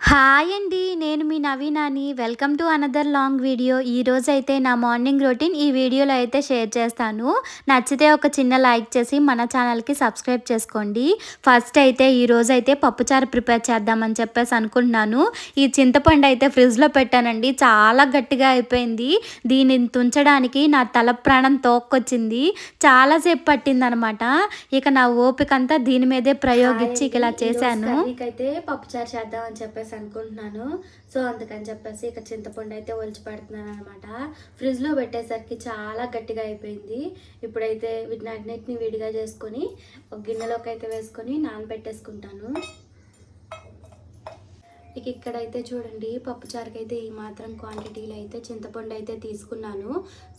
Hi అండి నేను మీ నవీనాని. Welcome to another long video. ఈరోజు అయితే నా మార్నింగ్ రొటీన్ ఈ వీడియోలో అయితే షేర్ చేస్తాను. నచ్చితే ఒక చిన్న లైక్ చేసి మన ఛానల్కి సబ్స్క్రైబ్ చేసుకోండి. ఫస్ట్ అయితే ఈరోజు అయితే పప్పుచారు ప్రిపేర్ చేద్దామని చెప్పేసి అనుకుంటున్నాను. ఈ చింతపండు అయితే ఫ్రిడ్జ్లో పెట్టానండి. చాలా గట్టిగా అయిపోయింది. దీనిని తుంచడానికి నా తల ప్రాణం తోక్కొచ్చింది. చాలాసేపు పట్టిందనమాట. ఇక నా ఓపిక అంతా దీని మీదే ప్రయోగించి ఇక ఇలా చేశాను. అయితే పప్పుచారు చేద్దామని చెప్పేసి అనుకుంటున్నాను. సో అందుకని చెప్పేసి ఇక చింతపండు అయితే ఒలిచి పెడుతున్నాను అనమాట ఫ్రిడ్జ్లో పెట్టేసరికి చాలా గట్టిగా అయిపోయింది. ఇప్పుడైతే వీటిని అన్నిటిని విడిగా చేసుకొని ఒక గిన్నెలోకి అయితే వేసుకొని నానబెట్టేసుకుంటాను. ఇక ఇక్కడైతే చూడండి పప్పుచారుకి అయితే ఈ మాత్రం క్వాంటిటీలో అయితే చింతపండు అయితే తీసుకున్నాను.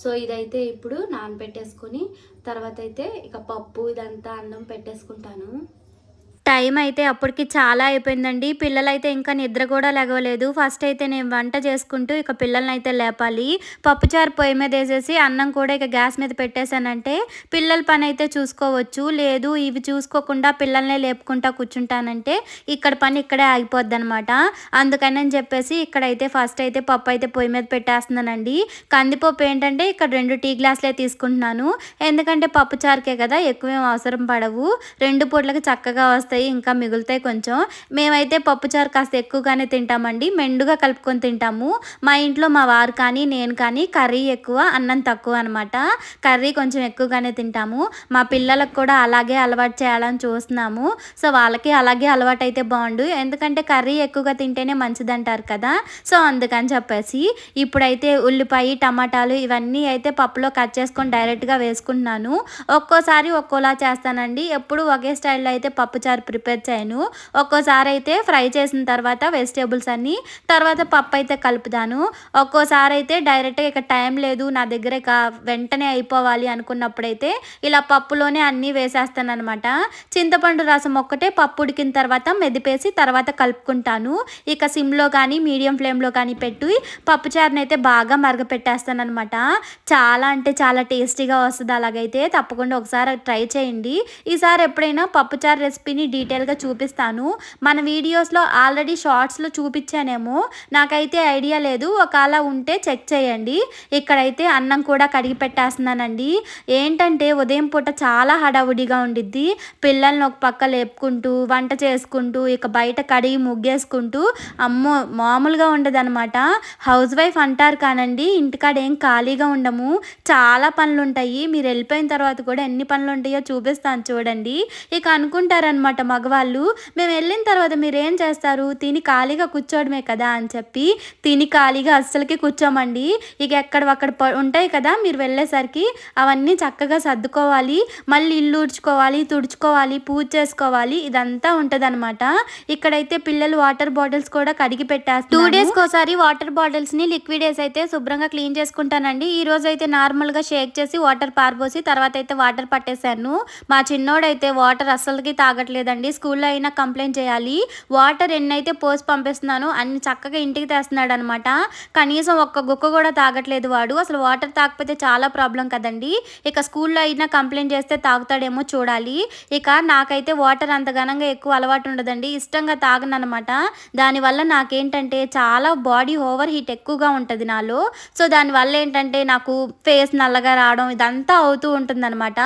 సో ఇదైతే ఇప్పుడు నానబెట్టేసుకొని తర్వాత అయితే ఇక పప్పు ఇదంతా అన్నం పెట్టేసుకుంటాను. టైం అయితే అప్పటికి చాలా అయిపోయిందండి. పిల్లలు అయితే ఇంకా నిద్ర కూడా లేగలేదు ఫస్ట్ అయితే నేను వంట చేసుకుంటూ ఇక పిల్లల్ని అయితే లేపాలి పప్పుచారు పొయ్యి మీద వేసేసి అన్నం కూడా ఇక గ్యాస్ మీద పెట్టేశానంటే పిల్లల పని అయితే చూసుకోవచ్చు. లేదు ఇవి చూసుకోకుండా పిల్లల్నే లేపుకుంటా కూర్చుంటానంటే ఇక్కడ పని ఇక్కడే ఆగిపోద్ది అనమాట అందుకని చెప్పేసి ఇక్కడైతే ఫస్ట్ అయితే పప్పు అయితే పొయ్యి మీద పెట్టేస్తున్నానండి. కందిపప్పు ఏంటంటే ఇక్కడ రెండు టీ గ్లాసులే తీసుకుంటున్నాను. ఎందుకంటే పప్పుచారుకే కదా ఎక్కువేం అవసరం పడవు. రెండు పూట్లకు చక్కగా వస్తాయి. ఇంకా మిగులుతాయి కొంచెం. మేమైతే పప్పుచారు కాస్త ఎక్కువగానే తింటామండి. మెండుగా కలుపుకొని తింటాము. మా ఇంట్లో మా వారు కానీ నేను కానీ కర్రీ ఎక్కువ అన్నం తక్కువ అనమాట కర్రీ కొంచెం ఎక్కువగానే తింటాము. మా పిల్లలకు కూడా అలాగే అలవాటు చేయాలని చూస్తున్నాము. సో వాళ్ళకి అలాగే అలవాటు అయితే బాగుండు. ఎందుకంటే కర్రీ ఎక్కువగా తింటేనే మంచిది అంటారు కదా. సో అందుకని చెప్పేసి ఇప్పుడైతే ఉల్లిపాయ టమాటాలు ఇవన్నీ అయితే పప్పులో కట్ చేసుకొని డైరెక్ట్గా వేసుకుంటున్నాను. ఒక్కోసారి ఒక్కోలా చేస్తానండి. ఎప్పుడు ఒకే స్టైల్లో అయితే పప్పుచారు ప్రిపేర్ చేయను. ఒక్కోసారి అయితే ఫ్రై చేసిన తర్వాత వెజిటేబుల్స్ అన్నీ తర్వాత పప్పు అయితే కలుపుతాను. ఒక్కోసారి అయితే డైరెక్ట్గా ఇక టైం లేదు నా దగ్గర ఇక వెంటనే అయిపోవాలి అనుకున్నప్పుడైతే ఇలా పప్పులోనే అన్నీ వేసేస్తాను అనమాట చింతపండు రసం ఒక్కటే పప్పు ఉడికిన తర్వాత మెదిపేసి తర్వాత కలుపుకుంటాను. ఇక సిమ్లో కానీ మీడియం ఫ్లేమ్లో కానీ పెట్టి పప్పుచారుని అయితే బాగా మరగపెట్టేస్తాను అనమాట చాలా అంటే చాలా టేస్టీగా వస్తుంది అలాగైతే తప్పకుండా ఒకసారి ట్రై చేయండి. ఈసారి ఎప్పుడైనా పప్పుచారు రెసిపీని డీటెయిల్గా చూపిస్తాను. మన వీడియోస్లో ఆల్రెడీ షార్ట్స్లో చూపించానేమో. నాకైతే ఐడియా లేదు. ఒకవేళ ఉంటే చెక్ చేయండి. ఇక్కడైతే అన్నం కూడా కడిగి పెట్టేస్తున్నానండి. ఏంటంటే ఉదయం పూట చాలా హడావుడిగా ఉండిద్ది. పిల్లల్ని ఒక పక్క లేపుకుంటూ వంట చేసుకుంటూ ఇక బయట కడిగి ముగ్గేసుకుంటూ అమ్మో మామూలుగా ఉండదనమాట హౌస్ వైఫ్ అంటారు కానండి ఇంటికాడ ఏం ఖాళీగా ఉండము. చాలా పనులు ఉంటాయి మీరు వెళ్ళిపోయిన తర్వాత కూడా ఎన్ని పనులు ఉంటాయో చూపిస్తాను చూడండి. ఇక అనుకుంటారనమాట మగవాళ్ళు. మేము వెళ్ళిన తర్వాత మీరు ఏం చేస్తారు? తిని ఖాళీగా కూర్చోవడమే కదా అని చెప్పి తిని ఖాళీగా అస్సలకి కూర్చోమండి. ఇక ఎక్కడ అక్కడ ఉంటాయి కదా మీరు వెళ్ళేసరికి అవన్నీ చక్కగా సర్దుకోవాలి. మళ్ళీ ఇల్లు ఊడ్చుకోవాలి తుడుచుకోవాలి పూజ చేసుకోవాలి. ఇదంతా ఉంటుందన్నమాట. ఇక్కడైతే పిల్లలు వాటర్ బాటిల్స్ కూడా కడిగి పెట్టేస్తారు టూ డేస్ ఒకసారి వాటర్ బాటిల్స్ని లిక్విడ్ వేసి అయితే శుభ్రంగా క్లీన్ చేసుకుంటానండి. ఈ రోజు అయితే నార్మల్గా షేక్ చేసి వాటర్ పారబోసి తర్వాత అయితే వాటర్ పట్టేశాను. మా చిన్నోడైతే వాటర్ అస్సలకి తాగట్లేదు తాగట్లేదండి స్కూల్లో అయినా కంప్లైంట్ చేయాలి. వాటర్ ఎన్నైతే పోసి పంపిస్తున్నానో అన్ని చక్కగా ఇంటికి తెస్తున్నాడు అనమాట కనీసం ఒక్క గుక్క కూడా తాగట్లేదు వాడు. అసలు వాటర్ తాగకపోతే చాలా ప్రాబ్లం కదండి. ఇక స్కూల్లో అయినా కంప్లైంట్ చేస్తే తాగుతాడేమో చూడాలి. ఇక నాకైతే వాటర్ అంత ఘనంగా ఎక్కువ అలవాటు ఉండదండి. ఇష్టంగా తాగనమాట దానివల్ల నాకేంటంటే చాలా బాడీ ఓవర్ హీట్ ఎక్కువగా ఉంటుంది నాలో. సో దానివల్ల ఏంటంటే నాకు ఫేస్ నల్లగా రావడం ఇదంతా అవుతూ ఉంటుందన్నమాట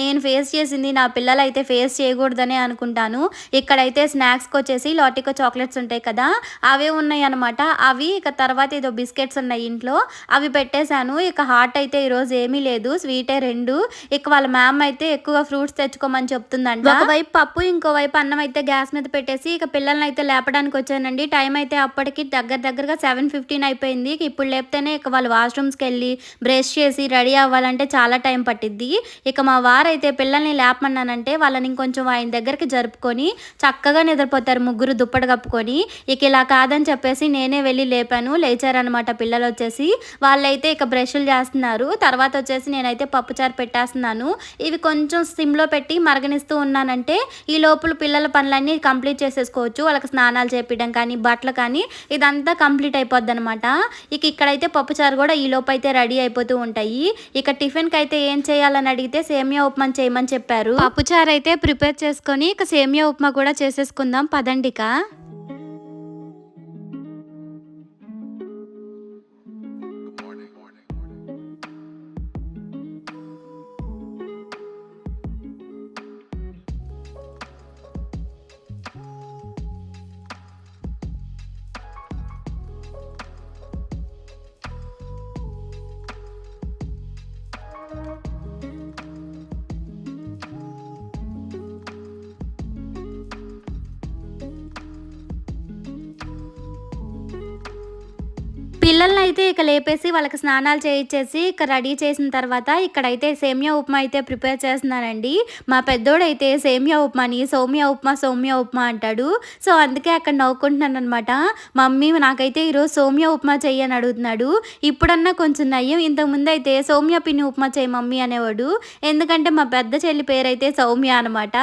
నేను ఫేస్ చేసింది నా పిల్లలు అయితే ఫేస్ చేయకూడదనే అనుకుంటాను ఇక్కడైతే స్నాక్స్కి వచ్చేసి లాటికో చాక్లెట్స్ ఉంటాయి కదా అవే ఉన్నాయి అనమాట అవి ఇక తర్వాత ఏదో బిస్కెట్స్ ఉన్నాయి ఇంట్లో అవి పెట్టేశాను. ఇక హాట్ అయితే ఈరోజు ఏమీ లేదు స్వీటే రెండు. ఇక వాళ్ళ మ్యామ్ అయితే ఎక్కువ ఫ్రూట్స్ తెచ్చుకోమని చెప్తుందంట. ఒకవైపు పప్పు ఇంకోవైపు అన్నం అయితే గ్యాస్ మీద పెట్టేసి ఇక పిల్లల్ని అయితే లేపడానికి వచ్చానండి. టైం అయితే అప్పటికి దగ్గర దగ్గరగా సెవెన్ ఫిఫ్టీన్ అయిపోయింది. ఇప్పుడు లేపితేనే ఇక వాళ్ళు వాష్రూమ్స్కి వెళ్ళి బ్రష్ చేసి రెడీ అవ్వాలంటే చాలా టైం పట్టిద్ది. ఇక మా వారైతే పిల్లల్ని లేపమన్నానంటే వాళ్ళని ఇంకొంచెం ఆయన దగ్గరికి జరుపుకొని చక్కగా నిద్రపోతారు. ముగ్గురు దుప్పటి కప్పుకొని ఇక ఇలా కాదని చెప్పేసి నేనే వెళ్ళి లేపాను. లేచారనమాట పిల్లలు వచ్చేసి. వాళ్ళైతే ఇక బ్రష్లు చేస్తున్నారు. తర్వాత వచ్చేసి నేనైతే పప్పుచారు పెట్టేస్తున్నాను. ఇవి కొంచెం సిమ్లో పెట్టి మరగనిస్తూ ఉన్నానంటే ఈ లోపల పిల్లల పనులన్నీ కంప్లీట్ చేసేసుకోవచ్చు. వాళ్ళకి స్నానాలు చేపించడం కానీ బట్టలు కానీ ఇదంతా కంప్లీట్ అయిపోద్ది అనమాట ఇక ఇక్కడైతే పప్పుచారు కూడా ఈ లోపు అయితే రెడీ అయిపోతూ ఉంటాయి. ఇక టిఫిన్కి అయితే ఏం చేయాలని అడిగితే సేమియా ఉప్మా చేయమని చెప్పారు. పప్పుచారు అయితే ప్రిపేర్ చేసుకొని ఇక సేమియా ఉప్మా కూడా చేసేసుకుందాం. పదండిక? అయితే ఇక లేపేసి వాళ్ళకి స్నానాలు చేయించేసి ఇక రెడీ చేసిన తర్వాత ఇక్కడైతే సేమియా ఉప్మా అయితే ప్రిపేర్ చేస్తున్నానండి మా పెద్దోడైతే సేమియా ఉప్మాని సౌమ్య ఉప్మా సౌమ్య ఉప్మా అంటాడు. సో అందుకే అక్కడ నవ్వుకుంటున్నాను అనమాట మమ్మీ నాకైతే ఈరోజు సౌమ్య ఉప్మా చెయ్యి అని అడుగుతున్నాడు. ఇప్పుడన్నా కొంచెం నయ్యం. ఇంతకుముందు అయితే సౌమ్య పిన్ని ఉప్మా చేయి మమ్మీ అనేవాడు. ఎందుకంటే మా పెద్ద చెల్లి పేరైతే సౌమ్య అనమాట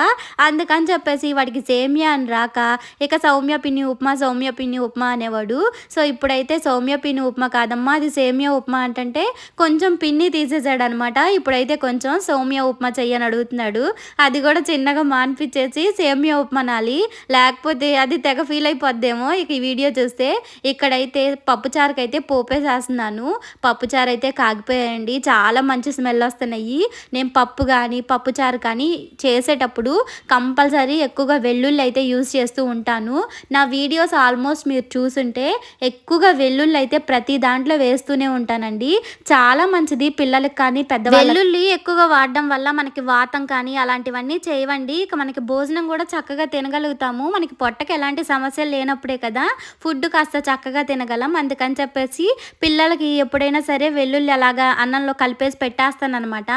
అందుకని చెప్పేసి వాడికి సేమియా అని రాక ఇక సౌమ్య పిన్ని ఉప్మా సౌమ్య పిన్ని ఉప్మా అనేవాడు. సో ఇప్పుడైతే సౌమ్య పిన్ని ఉప్మా కాదమ్మా అది సేమియా ఉప్మా అంటే కొంచెం పిన్ని తీసేసాడు అనమాట ఇప్పుడైతే కొంచెం సౌమ్య ఉప్మా చెయ్యని అడుగుతున్నాడు. అది కూడా చిన్నగా మాన్పించేసి సేమియా ఉప్మా నాలి. లేకపోతే అది తెగ ఫీల్ అయిపోద్దేమో. ఇక ఈ వీడియో చూస్తే ఇక్కడైతే పప్పుచారుకి అయితే పోపేసేస్తున్నాను. పప్పుచారు అయితే కాగిపోయాయండి. చాలా మంచి స్మెల్ వస్తున్నాయి. నేను పప్పు కానీ పప్పుచారు కానీ చేసేటప్పుడు కంపల్సరీ ఎక్కువగా వెల్లుల్లి అయితే యూస్ చేస్తూ ఉంటాను. నా వీడియోస్ ఆల్మోస్ట్ మీరు చూసుంటే ఎక్కువగా వెల్లుల్లి అయితే ప్రతి దాంట్లో వేస్తూనే ఉంటానండి. చాలా మంచిది. పిల్లలకి కానీ పెద్ద వెల్లుల్లి ఎక్కువగా వాడడం వల్ల మనకి వాతం కానీ అలాంటివన్నీ చేయవండి. ఇక మనకి భోజనం కూడా చక్కగా తినగలుగుతాము. మనకి పొట్టకి ఎలాంటి సమస్యలు లేనప్పుడే కదా ఫుడ్ కాస్త చక్కగా తినగలం. అందుకని చెప్పేసి పిల్లలకి ఎప్పుడైనా సరే వెల్లుల్లి అలాగా అన్నంలో కలిపేసి పెట్టేస్తానమాట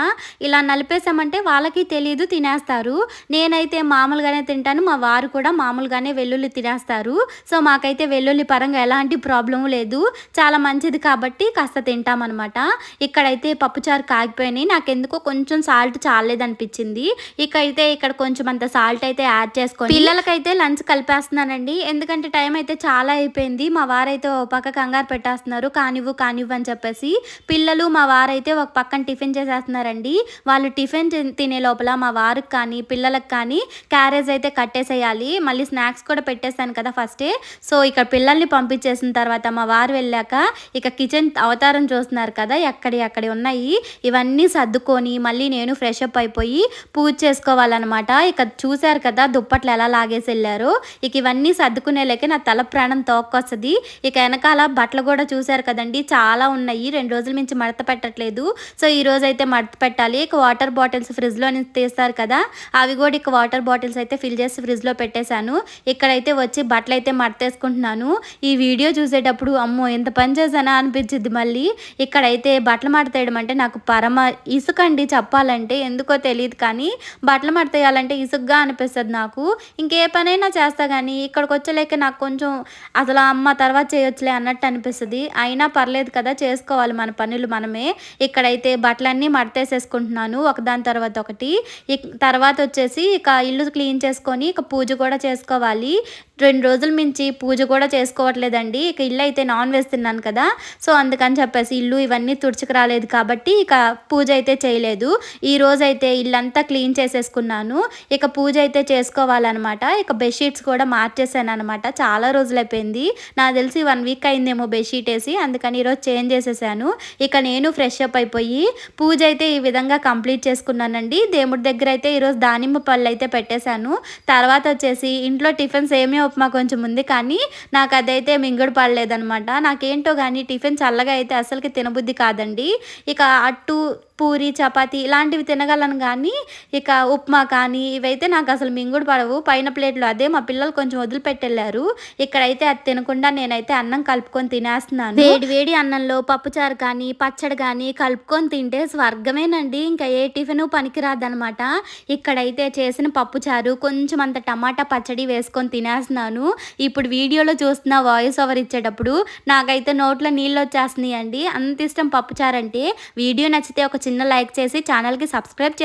ఇలా నలిపేసామంటే వాళ్ళకి తెలియదు తినేస్తారు. నేనైతే మామూలుగానే తింటాను. మా వారు కూడా మామూలుగానే వెల్లుల్లి తినేస్తారు. సో మాకైతే వెల్లుల్లి పరంగా ఎలాంటి ప్రాబ్లం లేదు. చాలా మంచి మంచిది కాబట్టి కాస్త తింటామన్నమాట. ఇక్కడైతే పప్పుచారు కాగిపోయినాయి. నాకెందుకో కొంచెం సాల్ట్ చాలేదనిపించింది. ఇక అయితే ఇక్కడ కొంచెం అంత సాల్ట్ అయితే యాడ్ చేసుకొని పిల్లలకైతే లంచ్ కలిపేస్తున్నానండి. ఎందుకంటే టైం అయితే చాలా అయిపోయింది. మా వారైతే ఒక పక్క కంగారు పెట్టేస్తున్నారు. కానివ్వు కానివ్వు అని చెప్పేసి పిల్లలు మా వారైతే ఒక పక్కన టిఫిన్ చేసేస్తున్నారండి. వాళ్ళు టిఫిన్ తినే లోపల మా వారికి కానీ పిల్లలకు కానీ క్యారేజ్ అయితే కట్టేసేయాలి. మళ్ళీ స్నాక్స్ కూడా పెట్టేశాను కదా ఫస్టే. సో ఇక్కడ పిల్లల్ని పంపించేసిన తర్వాత మా వారు వెళ్ళాక ఇక కిచెన్ అవతారం చూస్తున్నారు కదా ఎక్కడి అక్కడి ఉన్నాయి ఇవన్నీ సర్దుకొని మళ్ళీ నేను ఫ్రెష్ అప్ అయిపోయి పూజ చేసుకోవాలన్నమాట. ఇక చూశారు కదా దుప్పట్లు ఎలా లాగేసి వెళ్ళారు ఇక ఇవన్నీ సర్దుకునేలేకే నా తల ప్రాణం తోక్కొస్తుంది. ఇక వెనకాల బట్టలు కూడా చూశారు కదండి చాలా ఉన్నాయి రెండు రోజుల నుంచి మడత పెట్టట్లేదు. సో ఈ రోజు అయితే మడత పెట్టాలి ఇక వాటర్ బాటిల్స్ ఫ్రిడ్జ్లో నుంచి తీస్తారు కదా అవి కూడా ఇక వాటర్ బాటిల్స్ అయితే ఫిల్ చేసి ఫ్రిడ్జ్లో పెట్టేశాను. ఇక్కడైతే వచ్చి బట్టలు అయితే మడతేసుకుంటున్నాను. ఈ వీడియో చూసేటప్పుడు అమ్మో ఎంత పని చేశానా అనిపించింది మళ్ళీ. ఇక్కడైతే బట్టలు మడతేయడం అంటే నాకు పరమ ఇసుకండి చెప్పాలంటే ఎందుకో తెలియదు కానీ బట్టలు మడతేయాలంటే ఇసుగ్గా అనిపిస్తుంది నాకు. ఇంకే పనైనా చేస్తా కానీ ఇక్కడికి వచ్చలేక నాకు కొంచెం అసలు అమ్మ తర్వాత చేయొచ్చులే అన్నట్టు అనిపిస్తుంది. అయినా పర్లేదు కదా చేసుకోవాలి మన పనులు మనమే. ఇక్కడైతే బట్టలన్నీ మడతేసేసుకుంటున్నాను ఒకదాని తర్వాత ఒకటి. తర్వాత వచ్చేసి ఇక ఇల్లు క్లీన్ చేసుకొని ఇక పూజ కూడా చేసుకోవాలి. రెండు రోజుల మించి పూజ కూడా చేసుకోవట్లేదండి. ఇక ఇల్లు అయితే నాన్ వెజ్ తిన్నాను కదా? సో అందుకని చెప్పేసి ఇల్లు ఇవన్నీ తుడుచుకు రాలేదు కాబట్టి ఇక పూజ అయితే చేయలేదు. ఈ రోజు అయితే ఇల్లంతా క్లీన్ చేసేసుకున్నాను. ఇక పూజ అయితే చేసుకోవాలన్నమాట. ఇక బెడ్షీట్స్ కూడా మార్చేసాను అనమాట చాలా రోజులు అయిపోయింది నాకు తెలిసి వన్ వీక్ అయిందేమో బెడ్షీట్ వేసి అందుకని ఈరోజు చేంజ్ చేసేసాను. ఇక నేను ఫ్రెష్ అప్ అయిపోయి పూజ అయితే ఈ విధంగా కంప్లీట్ చేసుకున్నానండి. దేవుడి దగ్గర అయితే ఈరోజు దానిమ్మ పళ్ళు అయితే పెట్టేశాను. తర్వాత వచ్చేసి ఇంట్లో టిఫిన్స్ ఏమీ ఉప్మా కొంచెం ఉంది కానీ నాకు అదైతే మింగుడు పడలేదనమాట నాకేంటో కానీ కానీ టిఫిన్ చల్లగా అయితే అసలుకి తినబుద్ధి కాదండి. ఇక అట్టు పూరి చపాతి ఇలాంటివి తినగలను కానీ ఇక ఉప్మా కానీ ఇవైతే నాకు అసలు మింగుడు పడవు. పైన ప్లేట్లో అదే మా పిల్లలు కొంచెం వదిలిపెట్టెళ్ళారు. ఇక్కడైతే అది తినకుండా నేనైతే అన్నం కలుపుకొని తినేస్తున్నాను. వేడి వేడి అన్నంలో పప్పుచారు కానీ పచ్చడి కానీ కలుపుకొని తింటే స్వర్గమేనండి. ఇంకా ఏ టిఫిన్ పనికిరాదనమాట ఇక్కడైతే చేసిన పప్పుచారు కొంచెం అంత టమాటా పచ్చడి వేసుకొని తినేస్తున్నాను. ఇప్పుడు వీడియోలో చూస్తున్న వాయిస్ ఓవర్ ఇచ్చేటప్పుడు నాకైతే నోట్లో నీళ్ళు వచ్చేస్తున్నాయి అండి. అంత ఇష్టం పప్పుచారంటే వీడియో నచ్చితే ఒక చిన్న లైక్ చేసి ఛానల్కి సబ్స్క్రైబ్